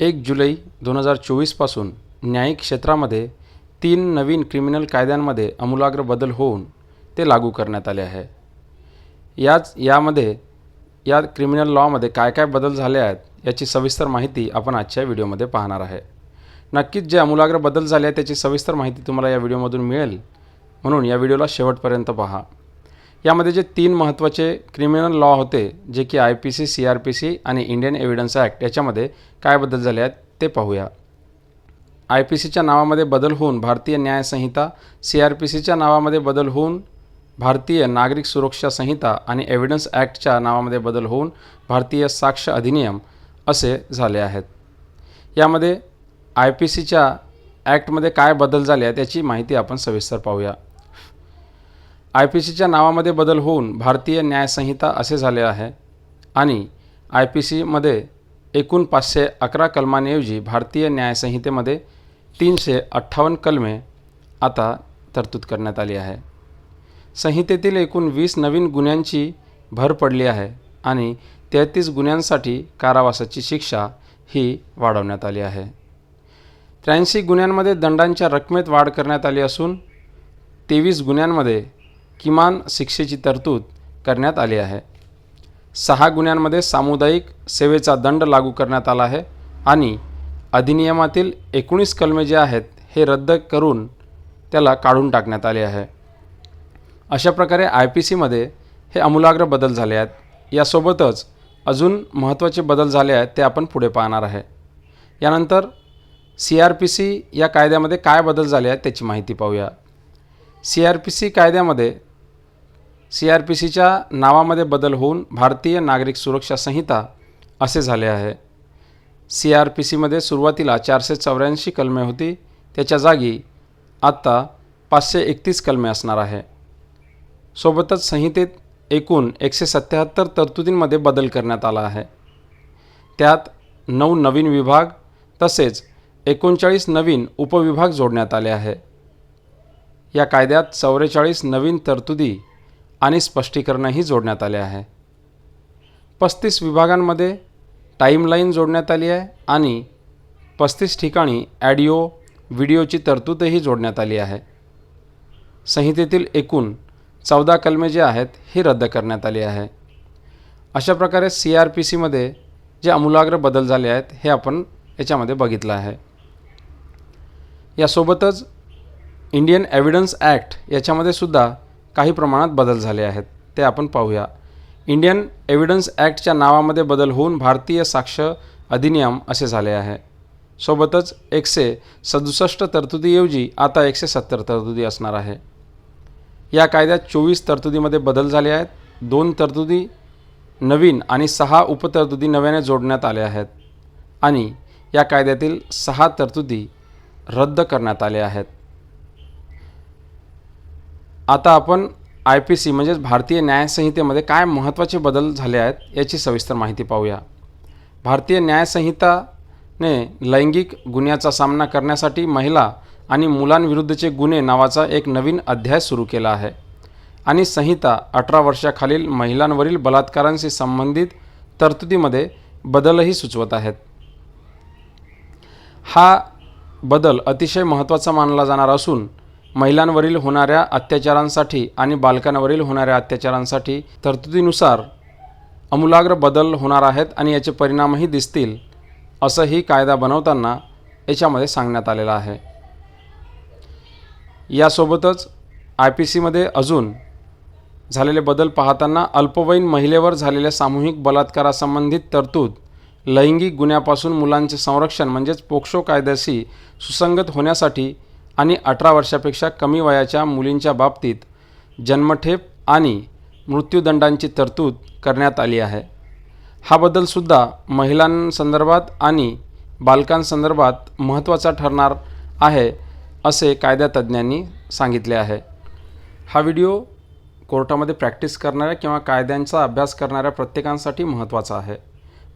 एक जुलै दोन हजार चोवीसपासून न्यायिक क्षेत्रामध्ये तीन नवीन क्रिमिनल कायद्यांमध्ये आमूलाग्र बदल होऊन ते लागू करण्यात आले आहे. याच यामध्ये या क्रिमिनल लॉमध्ये काय काय बदल झाले आहेत याची सविस्तर माहिती आपण आजच्या व्हिडिओमध्ये पाहणार आहे. नक्कीच जे आमूलाग्र बदल झाले आहेत त्याची सविस्तर माहिती तुम्हाला या व्हिडिओमधून मिळेल. म्हणून या व्हिडिओला शेवटपर्यंत पहा. यामध्ये जे तीन महत्त्वाचे क्रिमिनल लॉ होते जे की I P C C R P C आणि इंडियन एव्हिडन्स ॲक्ट याच्यामध्ये काय बदल झाले आहेत ते पाहूया. आय पी सीच्या नावामध्ये बदल होऊन भारतीय न्याय संहिता सी आर पी सीच्या नावामध्ये बदल होऊन भारतीय नागरिक सुरक्षा संहिता आणि एव्हिडन्स ॲक्टच्या नावामध्ये बदल होऊन भारतीय साक्ष अधिनियम असे झाले आहेत. यामध्ये आय पी सीच्या ॲक्टमध्ये काय बदल झाले आहेत याची माहिती आपण सविस्तर पाहूया. आय पी सीच्या नावामध्ये बदल होऊन भारतीय न्यायसंहिता असे झाले आहे आणि आय पी सीमध्ये एकूण पाचशे अकरा कलमांऐवजी भारतीय न्यायसंहितेमध्ये तीनशे अठ्ठावन्न कलमे आता तरतूद करण्यात आली आहे. संहितेतील एकूण वीस नवीन गुन्ह्यांची भर पडली आहे आणि तेहतीस गुन्ह्यांसाठी कारावासाची शिक्षा ही वाढवण्यात आली आहे. त्र्याऐंशी गुन्ह्यांमध्ये दंडांच्या रकमेत वाढ करण्यात आली असून तेवीस गुन्ह्यांमध्ये किमान शिक्षेची तरतूद करण्यात आली आहे. सहा गुन्ह्यांमध्ये सामुदायिक सेवेचा दंड लागू करण्यात आला आहे आणि अधिनियमातील एकोणीस कलमे जे आहेत हे रद्द करून त्याला काढून टाकण्यात आले आहे. अशा प्रकारे आय पी सीमध्ये हे आमूलाग्र बदल झाले आहेत. यासोबतच अजून महत्त्वाचे बदल झाले आहेत ते आपण पुढे पाहणार आहे. यानंतर सी आर पी सी या कायद्यामध्ये काय बदल झाले आहेत त्याची माहिती पाहूया. सी आर पी सी कायद्यामध्ये सी आर पी सीच्या नावामध्ये बदल होऊन भारतीय नागरिक सुरक्षा संहिता असे झाले आहे. सी आर पी सीमध्ये सुरुवातीला चारशे चौऱ्याऐंशी कलमे होती. त्याच्या जागी आत्ता पाचशे एकतीस कलमे असणार आहे. सोबतच संहितेत एकूण एकशे सत्याहत्तर तरतुदींमध्ये बदल करण्यात आला आहे. त्यात नऊ नवीन विभाग तसेच एकोणचाळीस नवीन उपविभाग जोडण्यात आले आहे. या कायद्यात चौवेचाळीस नवीन तरतुदी आणि स्पष्टीकरणंही जोडण्यात आले आहे. पस्तीस विभागांमध्ये टाईमलाईन जोडण्यात आली आहे आणि पस्तीस ठिकाणी ॲडिओ व्हिडिओची तरतूदही जोडण्यात आली आहे. संहितेतील एकूण चौदा कलमे जे आहेत ही रद्द करण्यात आली आहे. अशा प्रकारे सी आर पी सीमध्ये जे आमूलाग्र बदल झाले आहेत हे आपण याच्यामध्ये बघितलं आहे. यासोबतच इंडियन एव्हिडन्स ॲक्ट याच्यामध्ये सुद्धा काही प्रमाणात बदल झाले आहेत. ते आपण पाहूया. इंडियन एव्हिडन्स ॲक्टच्या नावामध्ये बदल होऊन भारतीय साक्ष अधिनियम असे झाले आहे. सोबतच एकशे सदुसष्ट तरतुदीऐवजी आता एकशे सत्तर तरतुदी असणार आहे. या कायद्यात चोवीस तरतुदीमध्ये बदल झाले आहेत. दोन तरतुदी नवीन आणि सहा उपतरतुदी नव्याने जोडण्यात आल्या आहेत. आणि या कायद्यातील सहा तरतुदी रद्द करण्यात आल्या आहेत. आता आपण आय पी सी म्हणजेच भारतीय न्यायसंहितेमध्ये काय महत्त्वाचे बदल झाले आहेत याची सविस्तर माहिती पाहूया. भारतीय न्यायसंहिताने लैंगिक गुन्ह्याचा सामना करण्यासाठी महिला आणि मुलांविरुद्धचे गुन्हे नावाचा एक नवीन अध्याय सुरू केला आहे. आणि संहिता अठरा वर्षाखालील महिलांवरील बलात्कारांशी संबंधित तरतुदीमध्ये बदलही सुचवत आहेत. हा बदल अतिशय महत्त्वाचा मानला जाणार असून महिलांवरील होणाऱ्या अत्याचारांसाठी आणि बालकांवरील होणाऱ्या अत्याचारांसाठी तरतुदीनुसार अमूलाग्र बदल होणार आहेत आणि याचे परिणामही दिसतील असंही कायदा बनवताना याच्यामध्ये सांगण्यात आलेलं आहे. यासोबतच आय पी सीमध्ये अजून झालेले बदल पाहताना अल्पवयीन महिलेवर झालेल्या सामूहिक बलात्कारासंबंधित तरतूद लैंगिक गुन्ह्यापासून मुलांचे संरक्षण म्हणजेच पोक्सो कायद्याशी सुसंगत होण्यासाठी आणि अठरा वर्षापेक्षा कमी वयाच्या मुलींच्या बाबतीत जन्मठेप आणि मृत्यूदंडांची तरतूद करण्यात आली आहे. हा बदलसुद्धा महिलांसंदर्भात आणि बालकांसंदर्भात महत्त्वाचा ठरणार आहे असे कायद्यातज्ज्ञांनी सांगितले आहे. हा व्हिडिओ कोर्टामध्ये प्रॅक्टिस करणाऱ्या किंवा कायद्यांचा अभ्यास करणाऱ्या प्रत्येकांसाठी महत्त्वाचा आहे.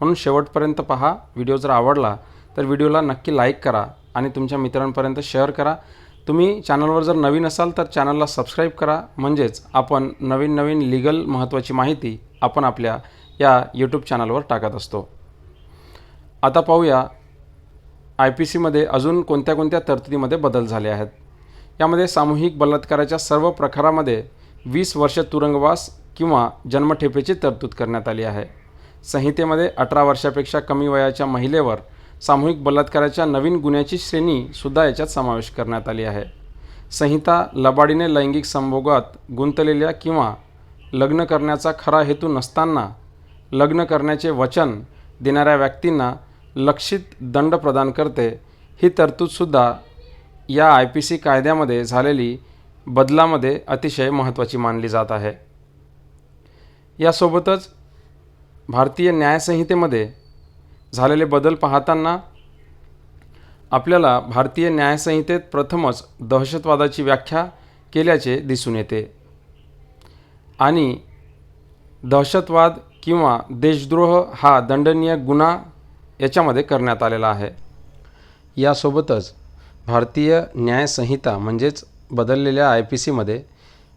म्हणून शेवटपर्यंत पहा व्हिडिओ जर आवडला तर व्हिडिओला नक्की लाईक करा. आणि तुमच्या मित्रांपर्यंत शेअर करा. तुम्ही चॅनलवर जर नवीन असाल तर चॅनलला सबस्क्राईब करा. म्हणजेच आपण नवीन नवीन लिगल महत्त्वाची माहिती आपण आपल्या या यूट्यूब चॅनलवर टाकत असतो. आता पाहूया आय पी सीमध्ये अजून कोणत्या कोणत्या तरतुदीमध्ये बदल झाले आहेत. यामध्ये सामूहिक बलात्काराच्या सर्व प्रकारामध्ये वीस वर्ष तुरुंगवास किंवा जन्मठेपेची तरतूद करण्यात आली आहे. संहितेमध्ये अठरा वर्षापेक्षा कमी वयाच्या महिलेवर सामूहिक बलात्काराच्या नवीन गुन्ह्याची श्रेणीसुद्धा याच्यात समावेश करण्यात आली आहे. संहिता लबाडीने लैंगिक संभोगात गुंतलेल्या किंवा लग्न करण्याचा खरा हेतू नसताना लग्न करण्याचे वचन देणाऱ्या व्यक्तींना लक्षित दंड प्रदान करते ही तरतूदसुद्धा या आय पी सी कायद्यामध्ये झालेली बदलामध्ये अतिशय महत्त्वाची मानली जात आहे. यासोबतच भारतीय न्यायसंहितेमध्ये झालेले बदल पाहताना आपल्याला भारतीय न्यायसंहितेत प्रथमच दहशतवादाची व्याख्या केल्याचे दिसून येते. आणि दहशतवाद किंवा देशद्रोह हा दंडनीय गुन्हा याच्यामध्ये करण्यात आलेला आहे. यासोबतच भारतीय न्यायसंहिता म्हणजेच बदललेल्या आय पी सीमध्ये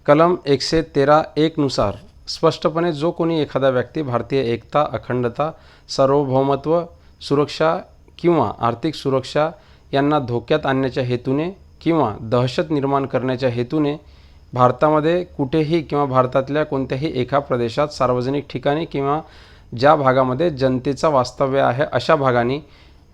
कलम एकशे तेरा एकनुसार स्पष्टपणे जो कोणी एखादा व्यक्ती भारतीय एकता अखंडता सार्वभौमत्व सुरक्षा किंवा आर्थिक सुरक्षा यांना धोक्यात आणण्याच्या हेतूने किंवा दहशत निर्माण करण्याच्या हेतूने भारतामध्ये कुठेही किंवा भारतातल्या कोणत्याही एका प्रदेशात सार्वजनिक ठिकाणी किंवा ज्या भागामध्ये जनतेचा वास्तव्य आहे अशा भागाने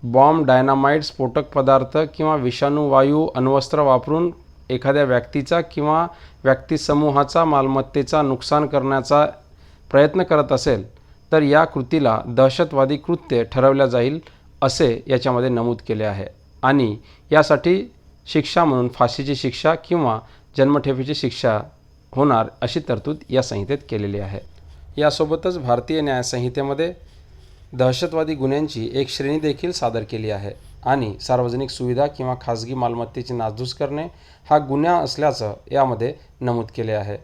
बॉम्ब डायनामाईट स्फोटक पदार्थ किंवा विषाणू वायू अण्वस्त्र वापरून एखाद्या व्यक्तीचा किंवा व्यक्तिसमूहाचा मालमत्तेचा नुकसान करण्याचा प्रयत्न करत असेल तर या कृतीला दहशतवादी कृत्य ठरवल्या जाईल असे याच्यामध्ये नमूद केले आहे. आणि यासाठी शिक्षा म्हणून फाशीची शिक्षा किंवा जन्मठेपेची शिक्षा होणार अशी तरतूद या संहितेत केलेली आहे. यासोबतच भारतीय न्यायसंहितेमध्ये दहशतवादी गुन्ह्यांची एक श्रेणी देखील सादर केली आहे. आणि सार्वजनिक सुविधा किंवा खाजगी मालमत्तेची नासधूस करणे हा गुन्हा असल्याचं यामध्ये नमूद केले आहे.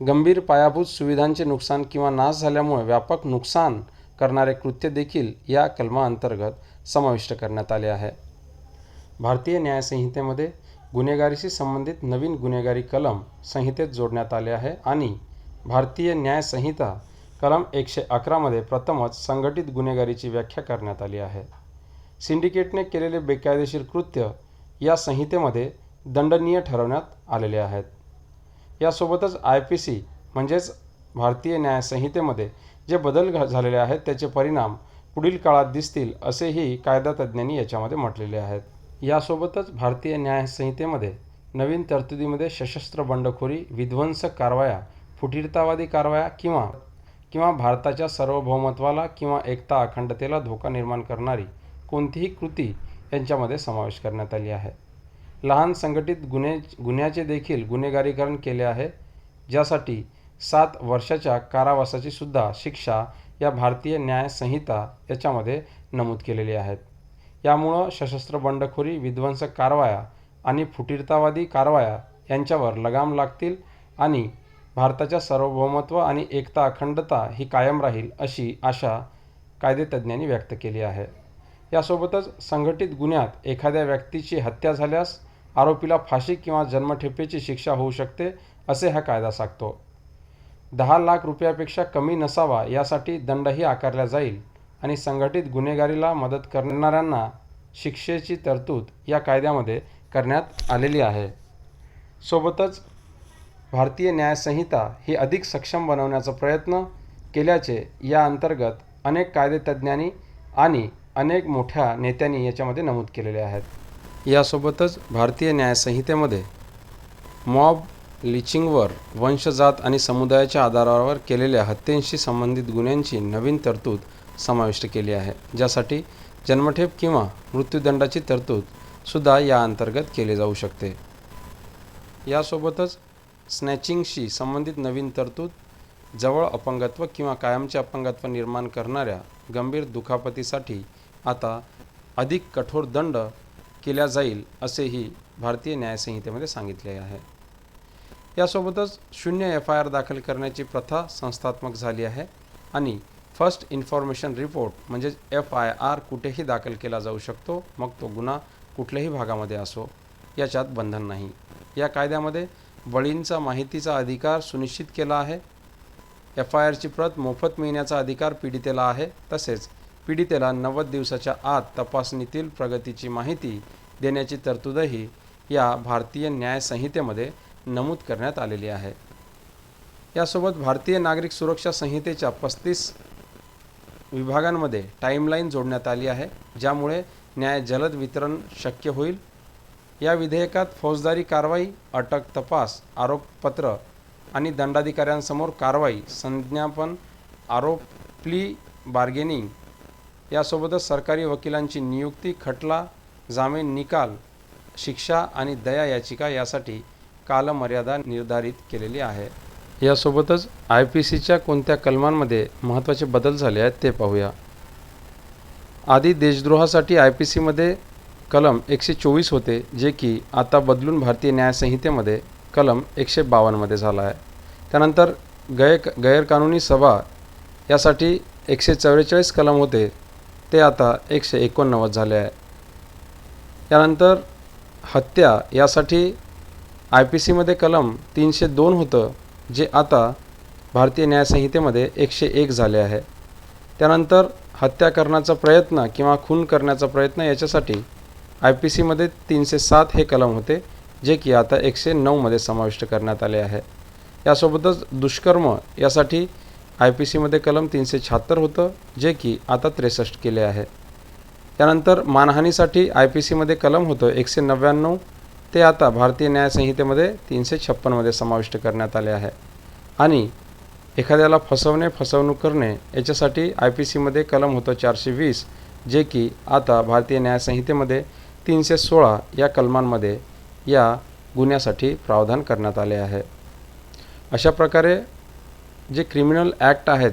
गंभीर पायाभूत सुविधांचे नुकसान किंवा नाश झाल्यामुळे व्यापक नुकसान करणारे कृत्य देखील या कलमाअंतर्गत समाविष्ट करण्यात आले आहे. भारतीय न्यायसंहितेमध्ये गुन्हेगारीशी संबंधित नवीन गुन्हेगारी कलम संहितेत जोडण्यात आले आहे आणि भारतीय न्यायसंहिता कलम एकशे अकरामध्ये प्रथमच संघटित गुन्हेगारीची व्याख्या करण्यात आली आहे. सिंडिकेटने केलेले बेकायदेशीर कृत्य या संहितेमध्ये दंडनीय ठरवण्यात आलेले आहेत. यासोबतच आय पी सी म्हणजेच भारतीय न्यायसंहितेमध्ये जे बदल झालेले आहेत त्याचे परिणाम पुढील काळात दिसतील असेही कायदा तज्ज्ञांनी याच्यामध्ये म्हटलेले आहेत. यासोबतच भारतीय न्यायसंहितेमध्ये नवीन तरतुदीमध्ये सशस्त्र बंडखोरी विध्वंसक कारवाया फुटीरतावादी कारवाया किंवा किंवा भारताच्या सार्वभौमत्वाला किंवा एकता अखंडतेला धोका निर्माण करणारी कोणतीही कृती यांच्यामध्ये समावेश करण्यात आली आहे. लहान संघटित गुन्हे गुन्ह्याचे देखील गुन्हेगारीकरण केले आहे ज्यासाठी सात वर्षाच्या कारावासाची सुद्धा शिक्षा या भारतीय न्यायसंहिता याच्यामध्ये नमूद केलेली आहेत यामुळं सशस्त्र बंडखोरी विध्वंसक कारवाया आणि फुटीरतावादी कारवाया यांच्यावर लगाम लागतील आणि भारताच्या सार्वभौमत्व आणि एकता अखंडता ही कायम राहील अशी आशा कायदेतज्ञांनी व्यक्त केली आहे. यासोबतच संघटित गुन्ह्यात एखाद्या व्यक्तीची हत्या झाल्यास आरोपीला फाशी किंवा जन्मठेपेची शिक्षा होऊ शकते असे हा कायदा सांगतो. दहा लाख रुपयापेक्षा कमी नसावा यासाठी दंडही आकारला जाईल आणि संघटित गुन्हेगारीला मदत करणाऱ्यांना शिक्षेची तरतूद या कायद्यामध्ये करण्यात आलेली आहे. सोबतच भारतीय न्यायसंहिता ही अधिक सक्षम बनवण्याचा प्रयत्न केल्याचे या अंतर्गत अनेक कायदेतज्ञांनी आणि अनेक मोठ्या नेत्यांनी याच्यामध्ये नमूद केलेले आहेत. यासोबतच भारतीय न्यायसंहितेमध्ये मॉब लिचिंगवर वंशजात आणि समुदायाच्या आधारावर केलेल्या हत्येंशी संबंधित गुन्ह्यांची नवीन तरतूद समाविष्ट केली आहे ज्यासाठी जन्मठेप किंवा मृत्यूदंडाची तरतूदसुद्धा या अंतर्गत केली जाऊ शकते. यासोबतच स्नॅचिंगशी संबंधित नवीन तरतूद जवळ अपंगत्व किंवा कायमचे अपंगत्व निर्माण करणाऱ्या गंभीर दुखापतीसाठी आता अधिक कठोर दंड केला जाईल असेही भारतीय न्यायसंहितेमध्ये सांगितले आहे. यासोबतच शून्य एफ आय आर दाखल करण्याची प्रथा संस्थात्मक झाली आहे आणि फर्स्ट इन्फॉर्मेशन रिपोर्ट म्हणजेच एफ आय आर कुठेही दाखल केला जाऊ शकतो मग तो गुन्हा कुठल्याही भागामध्ये असो याच्यात बंधन नाही. या कायद्यामध्ये बळींचा माहितीचा अधिकार सुनिश्चित केला आहे. एफ आय आरची प्रत मोफत मिळण्याचा अधिकार पीडितेला आहे तसेच पीडितेला नव्वद दिवसाच्या आत तपासणीतील प्रगतीची माहिती देण्याची तरतूदही या भारतीय न्यायसंहितेमध्ये नमूद करण्यात आलेली आहे. यासोबत भारतीय नागरिक सुरक्षा संहितेच्या पस्तीस विभागांमध्ये टाईमलाईन जोडण्यात आली आहे ज्यामुळे न्याय जलद वितरण शक्य होईल. या विधेयकात फौजदारी कारवाई अटक तपास आरोपपत्र आणि दंडाधिकाऱ्यांसमोर कारवाई संज्ञापन आरोप प्ली बार्गेनिंग यासोबतच सरकारी वकिलांची नियुक्ती खटला जामीन निकाल शिक्षा आणि दया याचिका यासाठी कालमर्यादा निर्धारित केलेली आहे. यासोबतच आय पी सीच्या कोणत्या कलमांमध्ये महत्त्वाचे बदल झाले आहेत ते पाहूया. आधी देशद्रोहासाठी आय पी सीमध्ये कलम एकशे चोवीस होते जे की आता बदलून भारतीय न्यायसंहितेमध्ये कलम एकशे बावन्नमध्ये झाला आहे. त्यानंतर गैर गैरकानूनी सभा यासाठी एकशे चव्वेचाळीस कलम होते ते आता एकशे एकोणनव्वद झाले आहे. त्यानंतर हत्या यासाठी आय पी सीमध्ये कलम तीनशे दोन होतं जे आता भारतीय न्यायसंहितेमध्ये एकशे एक झाले आहे. त्यानंतर हत्या करण्याचा प्रयत्न किंवा खून करण्याचा प्रयत्न याच्यासाठी आय पी सीमध्ये तीनशे सात हे कलम होते जे की आता एकशे नऊमध्ये समाविष्ट करण्यात आले आहे. यासोबतच दुष्कर्म यासाठी आय पी सीमध्ये कलम तीनशे शहात्तर होतं जे की आता त्रेसष्ट केले आहे. त्यानंतर मानहानीसाठी आय पी सीमध्ये कलम होतं एकशे नव्याण्णव ते आता भारतीय न्यायसंहितेमध्ये तीनशे छप्पनमध्ये समाविष्ट करण्यात आले आहे. आणि एखाद्याला फसवणे फसवणूक करणे याच्यासाठी आय पी सीमध्ये कलम होतं चारशे वीस जे की आता भारतीय न्यायसंहितेमध्ये तीनशे सोळा या कलमांमध्ये या गुन्ह्यासाठी प्रावधान करण्यात आले आहे. अशा प्रकारे जे क्रिमिनल ॲक्ट आहेत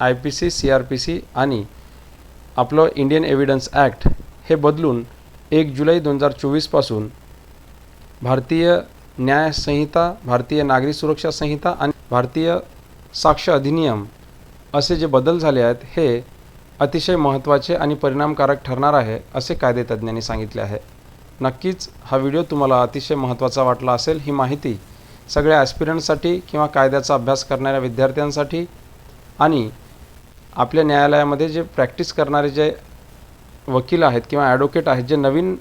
I P C C R P C आणि आपलं इंडियन एव्हिडन्स ॲक्ट हे बदलून एक जुलै दोन हजार चोवीसपासून भारतीय न्याय संहिता भारतीय नागरी सुरक्षा संहिता आणि भारतीय साक्ष अधिनियम असे जे बदल झाले आहेत हे अतिशय महत्त्वाचे आणि परिणामकारक ठरणार आहे असे कायदेतज्ज्ञांनी सांगितले आहे. नक्कीच हा व्हिडिओ तुम्हाला अतिशय महत्त्वाचा वाटला असेल ही माहिती सगळ्या ॲस्पिरंटसाठी किंवा कायद्याचा अभ्यास करणाऱ्या विद्यार्थ्यांसाठी आणि आपल्या न्यायालयामध्ये जे प्रॅक्टिस करणारे जे वकील आहेत किंवा ॲडव्होकेट आहेत जे नवीन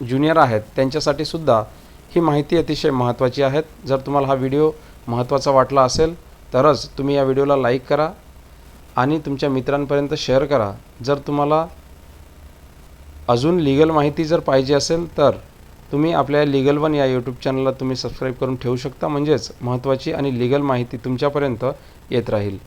ज्युनियर आहेत त्यांच्यासाठी सुद्धा ही माहिती अतिशय महत्त्वाची आहेत. जर तुम्हाला हा व्हिडिओ महत्त्वाचा वाटला असेल तरच तुम्ही या व्हिडिओला लाईक करा आणि तुमच्या मित्रांपर्यंत शेअर करा. जर तुम्हाला अजून लिगल माहिती जर पाहिजे असेल तर तुम्ही आपल्या लिगल वन या यूट्यूब चॅनलला तुम्ही सबस्क्राईब करून ठेवू शकता. म्हणजेच महत्त्वाची आणि लिगल माहिती तुमच्यापर्यंत येत राहील.